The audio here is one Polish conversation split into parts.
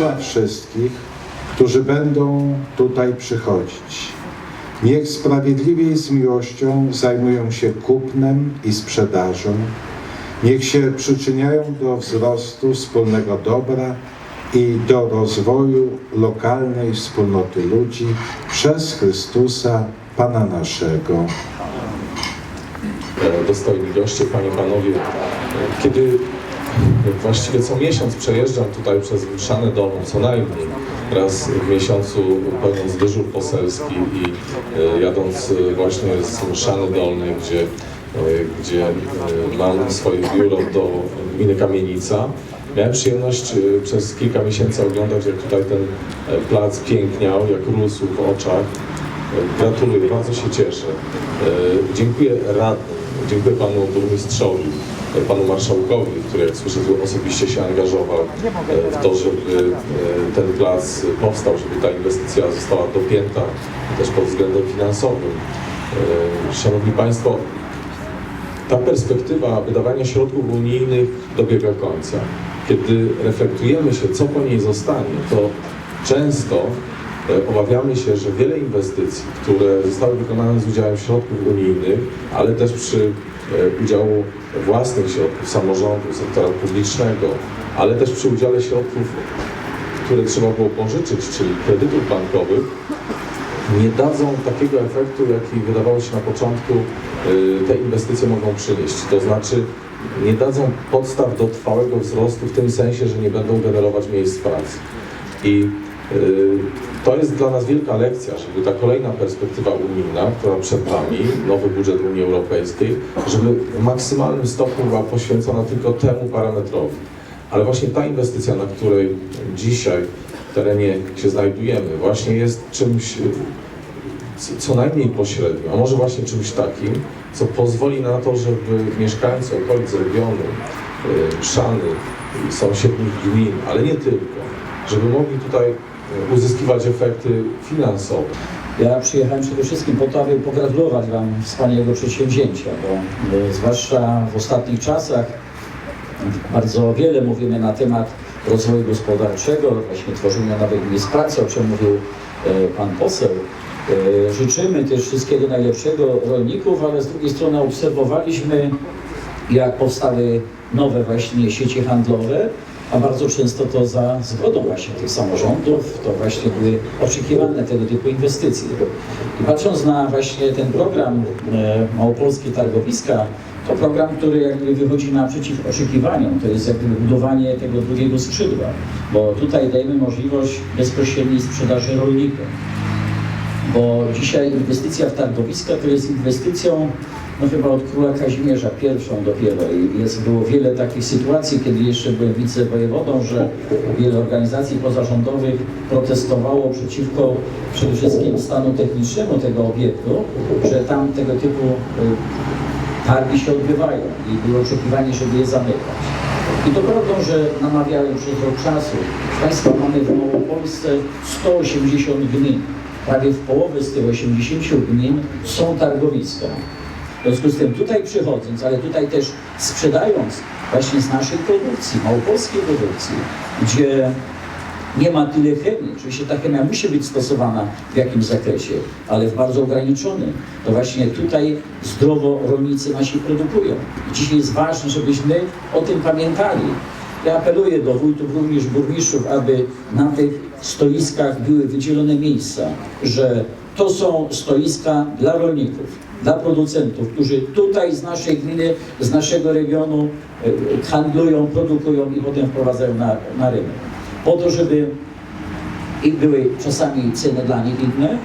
błogosław wszystkich, którzy będą tutaj przychodzić. Niech sprawiedliwie i z miłością zajmują się kupnem i sprzedażą. Niech się przyczyniają do wzrostu wspólnego dobra i do rozwoju lokalnej wspólnoty ludzi przez Chrystusa, Pana naszego. e, dostojni goście, Panie Panowie. E, Kiedy właściwie co miesiąc przejeżdżam tutaj przez Mszanę Dolną, co najmniej raz w miesiącu pełniąc dyżur poselski i e, jadąc e, właśnie z Mszany Dolnej, gdzie, e, gdzie mam swoje biuro do gminy Kamienica, Miałem przyjemność przez kilka miesięcy oglądać, jak tutaj ten plac piękniał, jak rósł w oczach. Gratuluję, bardzo się cieszę. Dziękuję radnym, dziękuję panu burmistrzowi, e, panu marszałkowi, który jak słyszę osobiście się angażował e, w to, żeby e, ten plac powstał, żeby ta inwestycja została dopięta też pod względem finansowym. Szanowni Państwo, ta perspektywa wydawania środków unijnych dobiega końca. Kiedy reflektujemy się, co po niej zostanie, to często obawiamy się, że wiele inwestycji, które zostały wykonane z udziałem środków unijnych, ale też przy e, udziału własnych środków samorządu, sektora publicznego, ale też przy udziale środków, które trzeba było pożyczyć, czyli kredytów bankowych, nie dadzą takiego efektu, jaki wydawało się na początku y, te inwestycje mogą przynieść. To znaczy nie dadzą podstaw do trwałego wzrostu w tym sensie, że nie będą generować miejsc pracy. I to jest dla nas wielka lekcja, żeby ta kolejna perspektywa unijna, która przed nami, nowy budżet Unii Europejskiej, żeby w maksymalnym stopniu była poświęcona tylko temu parametrowi. Ale właśnie ta inwestycja, na której dzisiaj w terenie się znajdujemy, właśnie jest czymś co- najmniej pośrednio, a może właśnie czymś takim, co pozwoli na to, żeby mieszkańcy okolic regionu, y, Szany sąsiednich gmin, ale nie tylko, żeby mogli tutaj uzyskiwać efekty finansowe. Ja przyjechałem przede wszystkim po to, aby pogratulować Wam wspaniałego przedsięwzięcia, bo e, zwłaszcza w ostatnich czasach bardzo wiele mówimy na temat rozwoju gospodarczego, właśnie tworzenia nowych miejsc pracy, o czym mówił e, Pan poseł. E, Życzymy też wszystkiego najlepszego rolników, ale z drugiej strony obserwowaliśmy, jak powstały nowe właśnie sieci handlowe, a bardzo często to za zgodą właśnie tych samorządów, to właśnie były oczekiwane tego typu inwestycje. I patrząc na właśnie ten program e, Małopolskie Targowiska, to program, który jakby wychodzi naprzeciw oczekiwaniom, to jest jakby budowanie tego drugiego skrzydła, bo tutaj dajemy możliwość bezpośredniej sprzedaży rolnikom bo dzisiaj inwestycja w targowiska to jest inwestycją no chyba od króla Kazimierza pierwszą dopiero i jest, było wiele takich sytuacji, kiedy jeszcze byłem wicewojewodą, że wiele organizacji pozarządowych protestowało przeciwko przede wszystkim stanu technicznemu tego obiektu, że tam tego typu y, targi się odbywają i było oczekiwanie, żeby je zamykać. I to prawdą, że namawiałem przez rok czasu. Państwa, mamy w Małopolsce 180 gmin. Prawie w połowie z tych 80 gmin są targowiska. W związku z tym tutaj przychodząc, ale tutaj też sprzedając właśnie z naszej produkcji, małopolskiej produkcji, gdzie nie ma tyle chemii. Oczywiście ta chemia musi być stosowana w jakimś zakresie, ale w bardzo ograniczonym. To właśnie tutaj zdrowo rolnicy nasi produkują. I dzisiaj jest ważne, żebyśmy o tym pamiętali. Ja apeluję do wójtów, również burmistrzów, aby na tych stoiskach były wydzielone miejsca, że to są stoiska dla rolników, dla producentów, którzy tutaj z naszej gminy, z naszego regionu e, handlują, produkują i potem wprowadzają na, na rynek. Po to, żeby i były czasami ceny dla nich inne,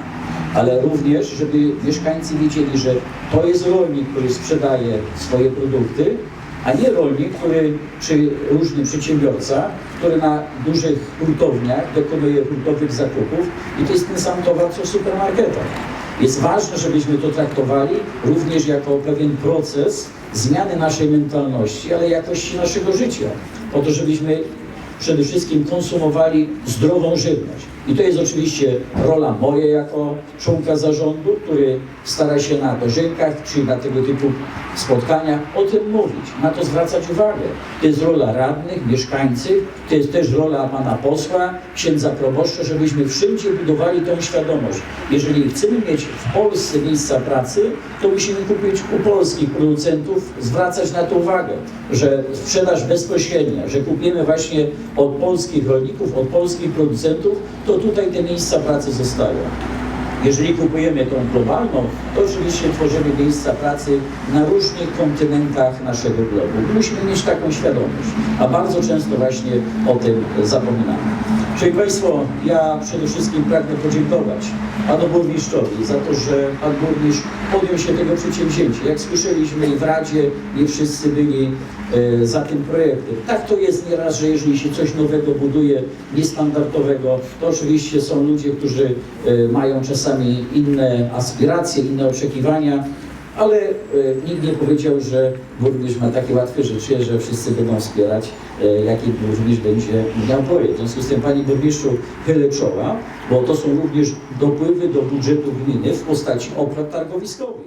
ale również, żeby mieszkańcy wiedzieli, że to jest rolnik, który sprzedaje swoje produkty, a nie rolnik, który, czy różny przedsiębiorca, który na dużych hurtowniach dokonuje hurtowych zakupów i to jest ten sam towar, co w supermarketach. Jest ważne, żebyśmy to traktowali również jako pewien proces zmiany naszej mentalności, ale jakości naszego życia, po to, żebyśmy przede wszystkim konsumowali zdrową żywność. I to jest oczywiście rola moja jako członka zarządu, który stara się na dożynkach czy na tego typu spotkaniach o tym mówić, na to zwracać uwagę. To jest rola radnych, mieszkańców, to jest też rola pana posła, księdza proboszcza, żebyśmy wszędzie budowali tą świadomość. Jeżeli chcemy mieć w Polsce miejsca pracy, to musimy kupić u polskich producentów, zwracać na to uwagę, że sprzedaż bezpośrednia, że kupimy właśnie od polskich rolników, od polskich producentów, to tutaj te miejsca pracy zostają. Jeżeli kupujemy tą globalną, to oczywiście tworzymy miejsca pracy na różnych kontynentach naszego globu. Musimy mieć taką świadomość, a bardzo często właśnie o tym zapominamy. Szanowni Państwo, ja przede wszystkim pragnę podziękować Panu Burmistrzowi za to, że Pan Burmistrz podjął się tego przedsięwzięcia. Jak słyszeliśmy w Radzie, nie wszyscy byli e, za tym projektem. Tak to jest nieraz, że jeżeli się coś nowego buduje, niestandardowego, to oczywiście są ludzie, którzy e, mają czasami inne aspiracje, inne oczekiwania, ale e, nikt nie powiedział, że burmistrz ma takie łatwe życie, że wszyscy będą wspierać, e, jaki burmistrz będzie miał projekt. W związku z tym, Panie Burmistrzu, chylę czoła, bo to są również dopływy do budżetu gminy w postaci opłat targowiskowych.